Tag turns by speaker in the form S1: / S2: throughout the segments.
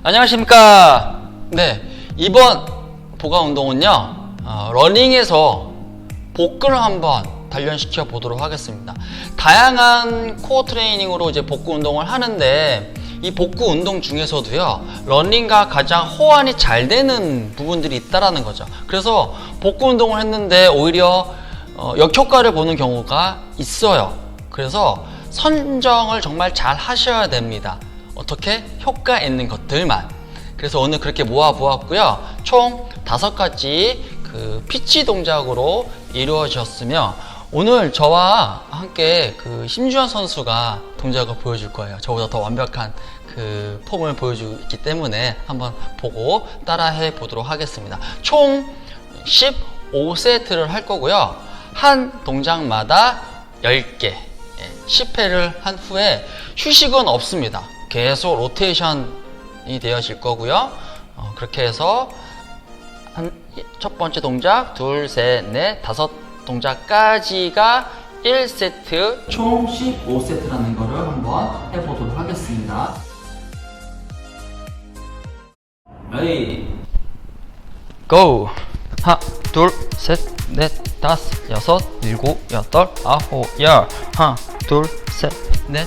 S1: 안녕하십니까. 네. 이번 보강 운동은요, 어, 러닝에서 복근을 한번 단련시켜 보도록 하겠습니다. 다양한 코어 트레이닝으로 이제 복근 운동을 하는데, 이 복근 운동 중에서도요, 러닝과 가장 호환이 잘 되는 부분들이 있다라는 거죠. 그래서 복근 운동을 했는데 오히려 어, 역효과를 보는 경우가 있어요. 그래서 선정을 정말 잘 하셔야 됩니다. 어떻게? 효과 있는 것들만. 그래서 오늘 그렇게 모아 보았고요. 총 다섯 가지 그 피치 동작으로 이루어졌으며 오늘 저와 함께 그 심주현 선수가 동작을 보여줄 거예요. 저보다 더 완벽한 그 폼을 보여주기 때문에 한번 보고 따라해 보도록 하겠습니다. 총 15세트를 할 거고요. 한 동작마다 10개, 10회를 한 후에 휴식은 없습니다. 계속 로테이션이 되어질 거고요. 어, 그렇게 해서 한 첫 번째 동작, 둘, 셋, 넷, 다섯 동작까지가 1세트 총 15세트라는 거를 한번 해보도록 하겠습니다. 레디 고! 하나, 둘, 셋, 넷, 다섯, 여섯, 일곱, 여덟, 아홉, 열. 하나, 둘, 셋, 넷,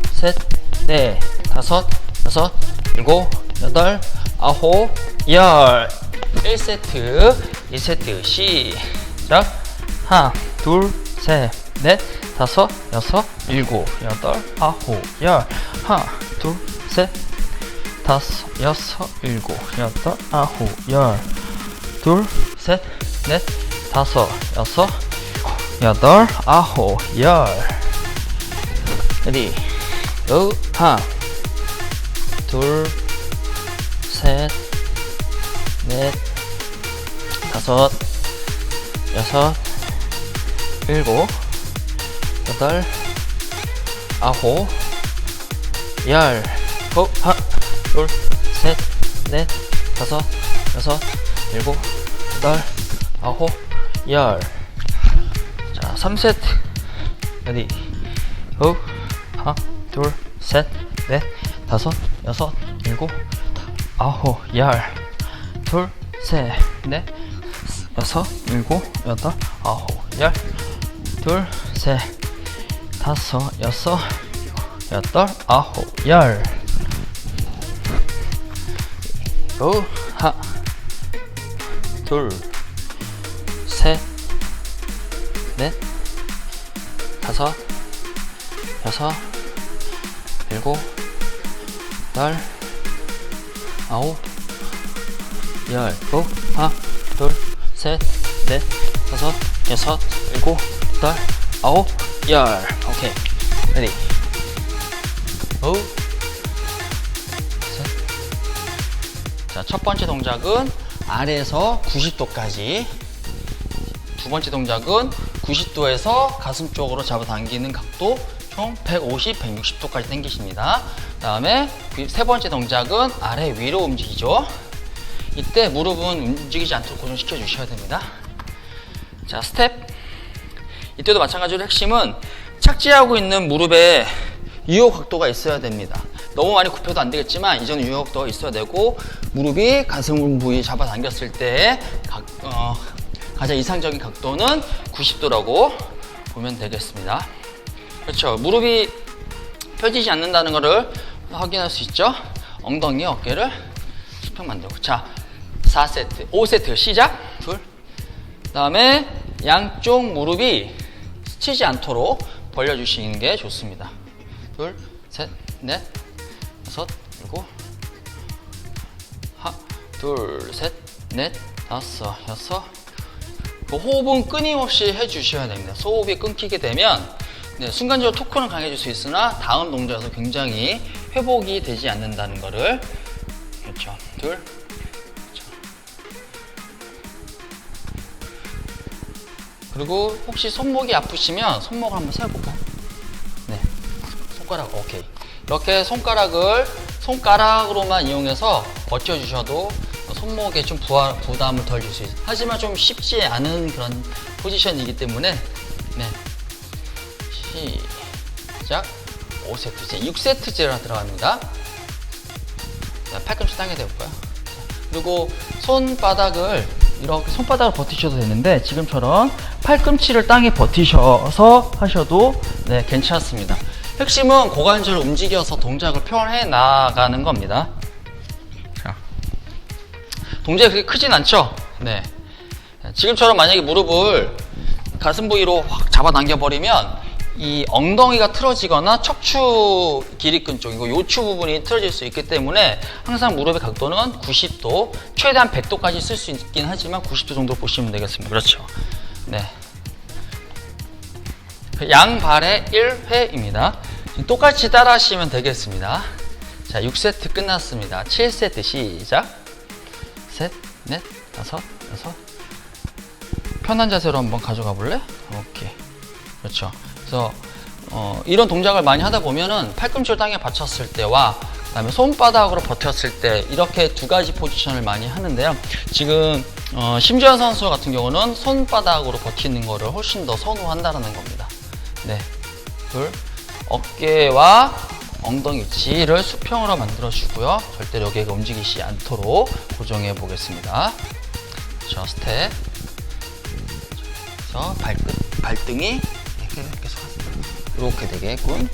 S1: 셋, 넷, 다섯, 여섯, 일곱, 여덟, 아홉, 열. 1세트, 2세트 시작. 하나, 둘, 셋, 넷, 다섯, 여섯, 일곱, 여덟, 아홉, 열. 하나, 둘, 셋, 다섯, 여섯, 일곱, 여덟, 아홉, 열. 둘, 셋, 넷, 다섯, 여섯, 여덟, 아홉, 열. 레디, 고, 하나, 둘, 셋, 넷, 다섯, 여섯, 일곱, 여덟, 아홉, 열. 고, 하나, 둘, 셋, 넷, 다섯, 여섯, 일곱, 여덟, 아홉, 열. 자, 3세트. 레디. 고. 하나, 둘, 셋, 넷, 다섯, 여섯, 일곱, 아홉, 열. 둘, 셋, 넷, 여섯, 일곱, 여덟, 아홉, 열. 둘, 셋, 다섯, 여섯, 여덟, 아홉, 열. 고. 하나, 둘, 셋, 넷, 다섯, 여섯, 일곱, 여덟, 아홉, 열. 고. 하나, 둘, 셋, 넷, 다섯, 여섯, 일곱, 여덟, 아홉, 열. 오케이. 레디. 고. 셋. 자, 첫 번째 동작은 아래에서 90도까지. 두 번째 동작은 90도에서 가슴 쪽으로 잡아당기는 각도 총 150, 160도까지 당기십니다. 다음에 그세 번째 동작은 아래 위로 움직이죠. 이때 무릎은 움직이지 않도록 고정시켜 주셔야 됩니다. 자, 스텝. 이때도 마찬가지로 핵심은 착지하고 있는 무릎에 유효 각도가 있어야 됩니다. 너무 많이 굽혀도 안 되겠지만 이전에 유효 각도가 있어야 되고 무릎이 가슴 부위 잡아 당겼을 때 각, 어, 가장 이상적인 각도는 90도라고 보면 되겠습니다. 그렇죠. 무릎이 펴지지 않는다는 것을 확인할 수 있죠. 엉덩이 어깨를 수평 만들고 자 4세트 5세트 시작 둘 다음에 양쪽 무릎이 스치지 않도록 벌려주시는 게 좋습니다. 둘, 셋, 넷, 다섯, 일곱, 하나, 둘, 셋, 넷, 다섯, 여섯. 그 호흡은 끊임없이 해주셔야 됩니다. 소호흡이 끊기게 되면 네, 순간적으로 토크는 강해질 수 있으나 다음 동작에서 굉장히 회복이 되지 않는다는 것을 자, 둘. 자. 그리고 혹시 손목이 아프시면 손목 한번 세볼까요? 네. 손가락, 오케이. 이렇게 손가락을 손가락으로만 이용해서 버텨주셔도 손목에 좀 부하, 부담을 덜 줄 수 있어요. 하지만 좀 쉽지 않은 그런 포지션이기 때문에, 네. 시작. 5세트째, 6세트째로 들어갑니다. 자, 팔꿈치 땅에 대볼까요? 그리고 손바닥을 이렇게 손바닥을 버티셔도 되는데 지금처럼 팔꿈치를 땅에 버티셔서 하셔도 네, 괜찮습니다. 핵심은 고관절을 움직여서 동작을 표현해 나가는 겁니다. 자, 동작이 그렇게 크진 않죠? 네. 지금처럼 만약에 무릎을 가슴 부위로 확 잡아당겨 버리면 이 엉덩이가 틀어지거나 척추 기립근 쪽, 이거 요추 부분이 틀어질 수 있기 때문에 항상 무릎의 각도는 90도, 최대한 100도까지 쓸 수 있긴 하지만 90도 정도 보시면 되겠습니다. 그렇죠. 네. 양발의 1회입니다. 똑같이 따라 하시면 되겠습니다. 자, 6세트 끝났습니다. 7세트 시작. 셋, 넷, 다섯, 여섯. 편한 자세로 한번 가져가 볼래? 오케이. 그렇죠. 그래서 어, 이런 동작을 많이 하다 보면은 팔꿈치를 땅에 받쳤을 때와 그다음에 손바닥으로 버텼을 때 이렇게 두 가지 포지션을 많이 하는데요. 지금 어, 심지현 선수 같은 경우는 손바닥으로 버티는 거를 훨씬 더 선호한다는 겁니다. 네, 둘 어깨와 엉덩이 위치를 수평으로 만들어 주고요. 절대로 여기가 움직이지 않도록 고정해 보겠습니다. 자, 스텝. 그래서 발끝, 발등이 이렇게 이렇게 되게끔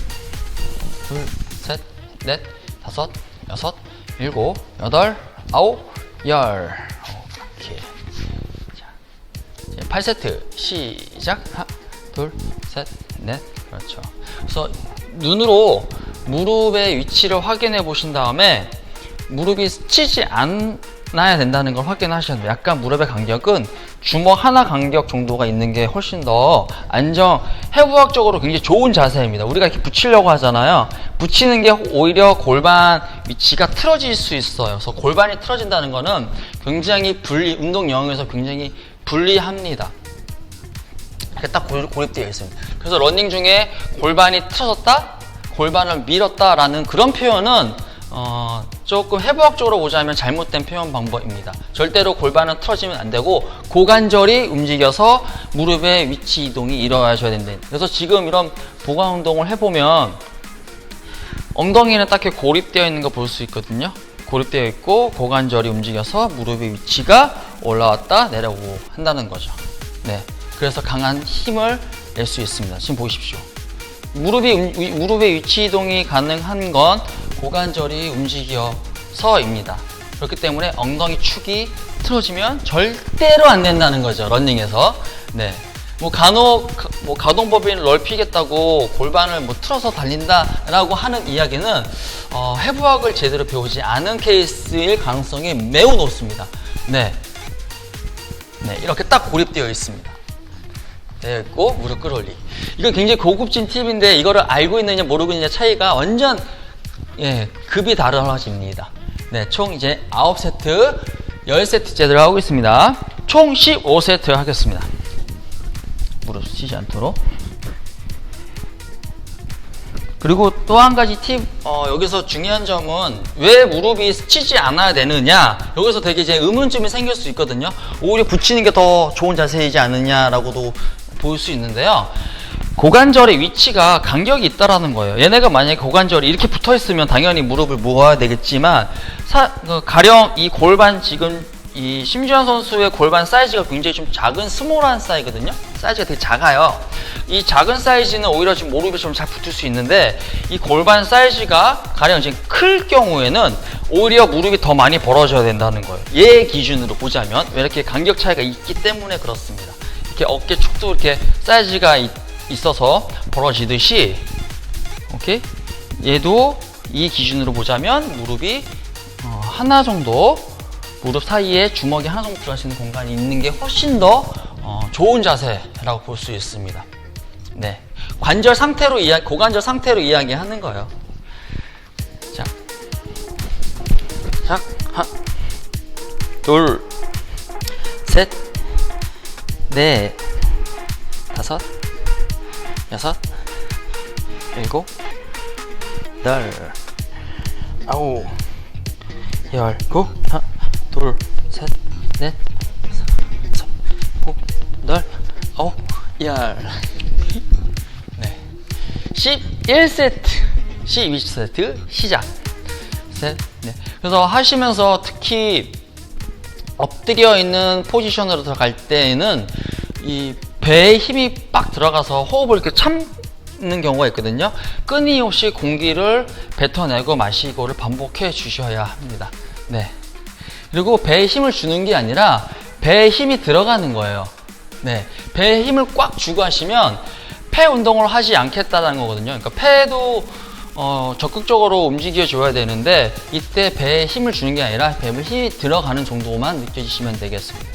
S1: 둘, 셋, 넷, 다섯, 여섯, 일곱, 여덟, 아홉, 열. 오케이. 자, 이제 8세트 시작. 하나, 둘, 셋, 넷. 그렇죠. 그래서 눈으로 무릎의 위치를 확인해 보신 다음에 무릎이 스치지 않아야 된다는 걸 확인하셔야 돼요. 약간 무릎의 간격은 주먹 하나 간격 정도가 있는 게 훨씬 더 안정, 해부학적으로 굉장히 좋은 자세입니다. 우리가 이렇게 붙이려고 하잖아요. 붙이는 게 오히려 골반 위치가 틀어질 수 있어요. 그래서 골반이 틀어진다는 거는 굉장히 불리, 운동 영역에서 굉장히 불리합니다. 이렇게 딱 골- 고립되어 있습니다. 그래서 러닝 중에 골반이 틀어졌다, 골반을 밀었다라는 그런 표현은 어, 조금 해부학적으로 보자면 잘못된 표현 방법입니다. 절대로 골반은 틀어지면 안 되고 고관절이 움직여서 무릎의 위치 이동이 일어나셔야 된다. 그래서 지금 이런 보강 운동을 해보면 엉덩이는 딱히 고립되어 있는 거 볼 수 있거든요. 고립되어 있고 고관절이 움직여서 무릎의 위치가 올라왔다 내려오고 한다는 거죠. 네. 그래서 강한 힘을 낼 수 있습니다. 지금 보십시오. 무릎이 무릎의 위치 이동이 가능한 건 고관절이 움직여서입니다. 그렇기 때문에 엉덩이 축이 틀어지면 절대로 안 된다는 거죠. 런닝에서. 네. 뭐 간혹 가- 뭐 가동법인을 넓히겠다고 골반을 뭐 틀어서 달린다라고 하는 이야기는 어, 해부학을 제대로 배우지 않은 케이스일 가능성이 매우 높습니다. 네. 네, 이렇게 딱 고립되어 있습니다. 되어 있고 무릎 끌어올리. 이건 굉장히 고급진 팁인데 이거를 알고 있느냐 모르고 있느냐 차이가 완전 예, 급이 다르집니다. 네, 총 이제 9세트, 10세트째 들어가고 있습니다. 총 15세트 하겠습니다. 무릎 치지 않도록. 그리고 또 한 가지 팁, 어, 여기서 중요한 점은 왜 무릎이 스치지 않아야 되느냐. 여기서 되게 이제 의문점이 생길 수 있거든요. 오히려 붙이는 게 더 좋은 자세이지 않느냐라고도 보일 수 있는데요. 고관절의 위치가 간격이 있다라는 거예요. 얘네가 만약에 고관절이 이렇게 붙어 있으면 당연히 무릎을 모아야 되겠지만, 사- 그 가령 이 골반 지금 이 심지현 선수의 골반 사이즈가 굉장히 좀 작은 스몰한 사이거든요. 사이즈가 되게 작아요. 이 작은 사이즈는 오히려 지금 무릎에 좀 잘 붙을 수 있는데 이 골반 사이즈가 가령 이제 클 경우에는 오히려 무릎이 더 많이 벌어져야 된다는 거예요. 얘 기준으로 보자면 왜 이렇게 간격 차이가 있기 때문에 그렇습니다. 이렇게 어깨 축도 이렇게 사이즈가 있, 있어서 벌어지듯이 오케이 얘도 이 기준으로 보자면 무릎이 어, 하나 정도 무릎 사이에 주먹이 하나 정도 들어갈 수 있는 공간이 있는 게 훨씬 더 어, 좋은 자세라고 볼 수 있습니다. 네. 관절 상태로 이야 고관절 상태로 이야기하는 거예요. 자. 자, 하나, 둘, 셋, 넷, 다섯, 여섯, 일곱, 여덟, 아홉, 열, 구, 하나, 둘, 셋, 넷, 다섯, 여섯, 일곱, 여덟, 아홉, 열. 네. 11세트, 12세트 시작. 셋, 네. 그래서 하시면서 특히 엎드려 있는 포지션으로 들어갈 때에는 이 배에 힘이 빡 들어가서 호흡을 이렇게 참는 경우가 있거든요. 끊임없이 공기를 뱉어내고 마시고를 반복해 주셔야 합니다. 네. 그리고 배에 힘을 주는 게 아니라 배에 힘이 들어가는 거예요. 네. 배에 힘을 꽉 주고 하시면 폐 운동을 하지 않겠다는 거거든요. 그러니까 폐도 어, 적극적으로 움직여 줘야 되는데 이때 배에 힘을 주는 게 아니라 배에 힘이 들어가는 정도만 느껴지시면 되겠습니다.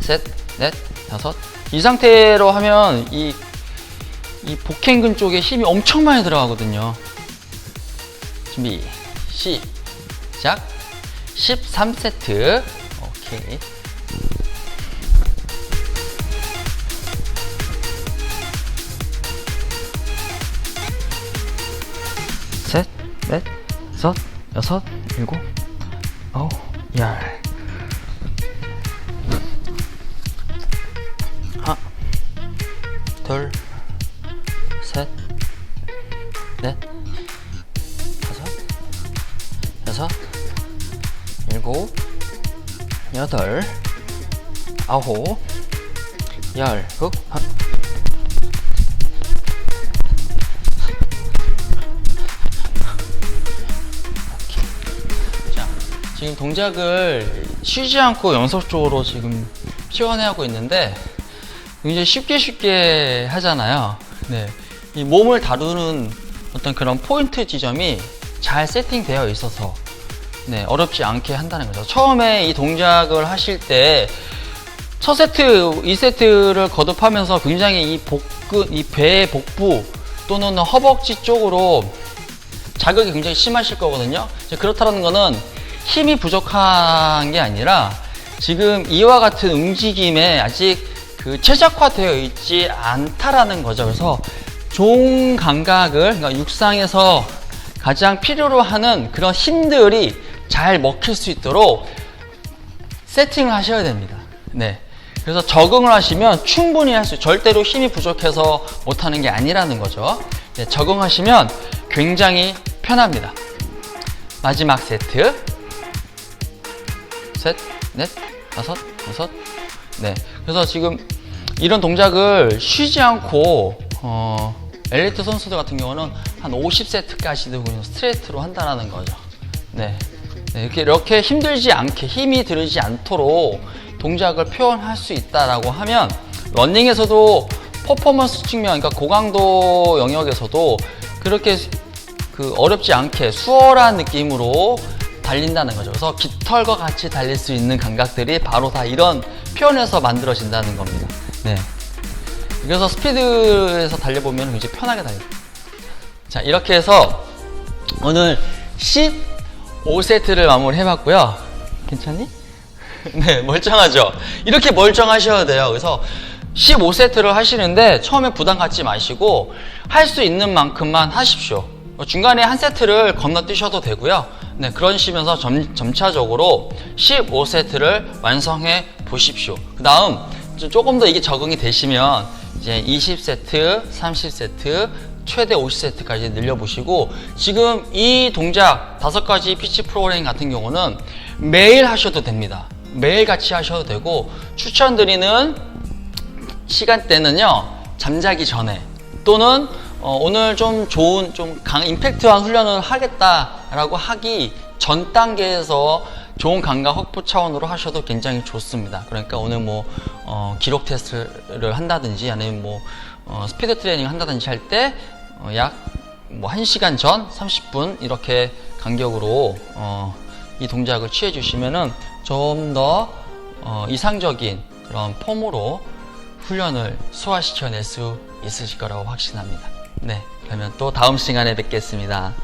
S1: 셋, 넷, 다섯. 이 상태로 하면 이, 이 복행근 쪽에 힘이 엄청 많이 들어가거든요. 준비, 시작. 13세트. 오케이. 셋, 넷, 다섯, 여섯, 일곱, 여덟, 아홉, 열. 자, 지금 동작을 쉬지 않고 연속적으로 지금 시원해하고 있는데 굉장히 쉽게 쉽게 하잖아요. 네. 이 몸을 다루는 어떤 그런 포인트 지점이 잘 세팅되어 있어서 네, 어렵지 않게 한다는 거죠. 처음에 이 동작을 하실 때 첫 세트, 2세트를 거듭하면서 굉장히 이 복근, 이 배의 복부 또는 허벅지 쪽으로 자극이 굉장히 심하실 거거든요. 그렇다는 거는 힘이 부족한 게 아니라 지금 이와 같은 움직임에 아직 그 최적화되어 있지 않다라는 거죠. 그래서 좋은 감각을 그러니까 육상에서 가장 필요로 하는 그런 힘들이 잘 먹힐 수 있도록 세팅을 하셔야 됩니다. 네. 그래서 적응을 하시면 충분히 할 수, 절대로 힘이 부족해서 못하는 게 아니라는 거죠. 네, 적응하시면 굉장히 편합니다. 마지막 세트. 셋, 넷, 다섯, 여섯. 네. 그래서 지금 이런 동작을 쉬지 않고, 어, 엘리트 선수들 같은 경우는 한 50세트까지도 그냥 스트레이트로 한다는 거죠. 네. 네, 이렇게, 이렇게 힘들지 않게, 힘이 들지 않도록 동작을 표현할 수 있다라고 하면, 러닝에서도 퍼포먼스 측면, 그러니까 고강도 영역에서도 그렇게 그 어렵지 않게 수월한 느낌으로 달린다는 거죠. 그래서 깃털과 같이 달릴 수 있는 감각들이 바로 다 이런 표현에서 만들어진다는 겁니다. 네. 그래서 스피드에서 달려보면 굉장히 편하게 달려요. 자, 이렇게 해서 오늘 15세트를 마무리 해봤고요. 괜찮니? 네, 멀쩡하죠? 이렇게 멀쩡하셔야 돼요. 그래서 15세트를 하시는데 처음에 부담 갖지 마시고 할 수 있는 만큼만 하십시오. 중간에 한 세트를 건너뛰셔도 되고요. 네, 그러시면서 점, 점차적으로 15세트를 완성해 보십시오. 그 다음 조금 더 이게 적응이 되시면 이제 20세트, 30세트, 최대 50세트까지 늘려보시고 지금 이 동작 다섯 가지 피치 프로그램 같은 경우는 매일 하셔도 됩니다. 매일 같이 하셔도 되고 추천드리는 시간대는요 잠자기 전에 또는 어, 오늘 좀 좋은 좀 강 임팩트한 훈련을 하겠다라고 하기 전 단계에서 좋은 감각 확보 차원으로 하셔도 굉장히 좋습니다. 그러니까 오늘 뭐 어, 기록 테스트를 한다든지 아니면 뭐 어, 스피드 트레이닝 한다든지 할 때 약 뭐 1시간 전 30분 이렇게 간격으로 어, 이 동작을 취해 주시면은 좀더 어, 이상적인 그런 폼으로 훈련을 소화시켜낼 수 있으실 거라고 확신합니다. 네, 그러면 또 다음 시간에 뵙겠습니다.